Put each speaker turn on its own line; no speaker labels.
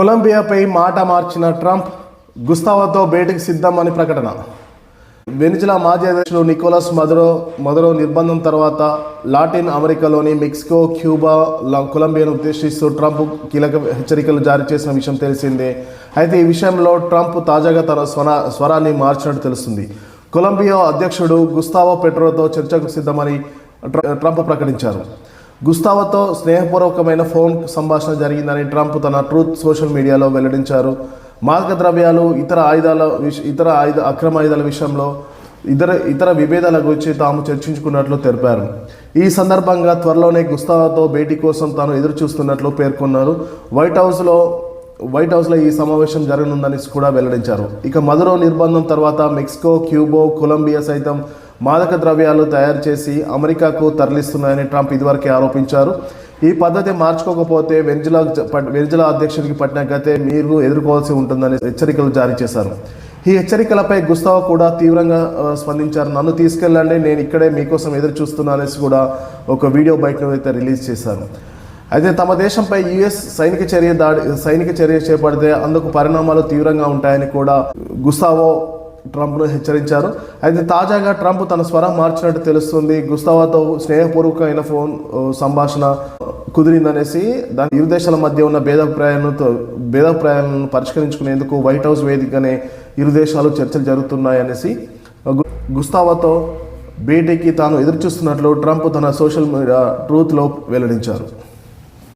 కొలంబియాపై మాట మార్చిన ట్రంప్ గుస్తావతో భేటీకి సిద్ధం అని ప్రకటన. వెనిజులా మాజీ అధ్యక్షుడు నికోలస్ మదరో మదరో నిర్బంధం తర్వాత లాటిన్ అమెరికాలోని మెక్సికో క్యూబా కొలంబియాను ఉద్దేశిస్తూ ట్రంప్ కీలక హెచ్చరికలు జారీ చేసిన విషయం తెలిసిందే. అయితే ఈ విషయంలో ట్రంప్ తాజాగా తన స్వర స్వరాన్ని మార్చినట్టు తెలుస్తుంది. కొలంబియా అధ్యక్షుడు గుస్తావో పెట్రోతో చర్చకు సిద్ధమని ట్ర- ట్రంప్ ప్రకటించారు. గుస్తావతో స్నేహపూర్వకమైన ఫోన్ సంభాషణ జరిగిందని ట్రంప్ తన ట్రూత్ సోషల్ మీడియాలో వెల్లడించారు. మాదక ద్రవ్యాలు ఇతర ఆయుధాల విష- ఇతర ఆయుధ అక్రమ ఆయుధాల విషయంలో ఇతర ఇతర విభేదాల గురించి తాము చర్చించుకున్నట్లు తెలిపారు. ఈ సందర్భంగా త్వరలోనే గుస్తావతో భేటీ కోసం తాను ఎదురు చూస్తున్నట్లు పేర్కొన్నారు. వైట్ హౌస్లో వైట్ హౌస్లో ఈ సమావేశం జరగనుందని కూడా వెల్లడించారు. ఇక మధురో నిర్బంధం తర్వాత మెక్సికో క్యూబో కొలంబియా సైతం మాదక ద్రవ్యాలు తయారు చేసి అమెరికాకు తరలిస్తున్నాయని ట్రంప్ ఇదివరకే ఆరోపించారు. ఈ పద్ధతి మార్చుకోకపోతే వెనిజులా వెనిజులా అధ్యక్షుడికి పట్టిన గతే మీరు ఎదుర్కోవాల్సి ఉంటుందని హెచ్చరికలు జారీ చేశారు. ఈ హెచ్చరికలపై గుస్తావో కూడా తీవ్రంగా స్పందించారు. నన్ను తీసుకెళ్ళండి నేను ఇక్కడే మీకోసం ఎదురు చూస్తున్నానేసి కూడా ఒక వీడియో బయటను అయితే రిలీజ్ చేశారు. అయితే తమ దేశంపై యుఎస్ సైనిక చర్య దాడి సైనిక చర్య చేపడితే అందుకు పరిణామాలు తీవ్రంగా ఉంటాయని కూడా గుస్తావో ట్రంప్ను హెచ్చరించారు. అయితే తాజాగా ట్రంప్ తన స్వరం మార్చినట్టు తెలుస్తుంది. గుస్తావాతో స్నేహపూర్వకమైన ఫోన్ సంభాషణ కుదిరిందనేసి దాని ఇరు దేశాల మధ్య ఉన్న భేదాభిప్రాయాలతో భేదాభిప్రాయాలను పరిష్కరించుకునేందుకు వైట్ హౌస్ వేదికగానే ఇరు దేశాలు చర్చలు జరుగుతున్నాయనేసి గుస్తావాతో భేటీకి తాను ఎదురుచూస్తున్నట్లు ట్రంప్ తన సోషల్ మీడియా ట్రూత్లో వెల్లడించారు.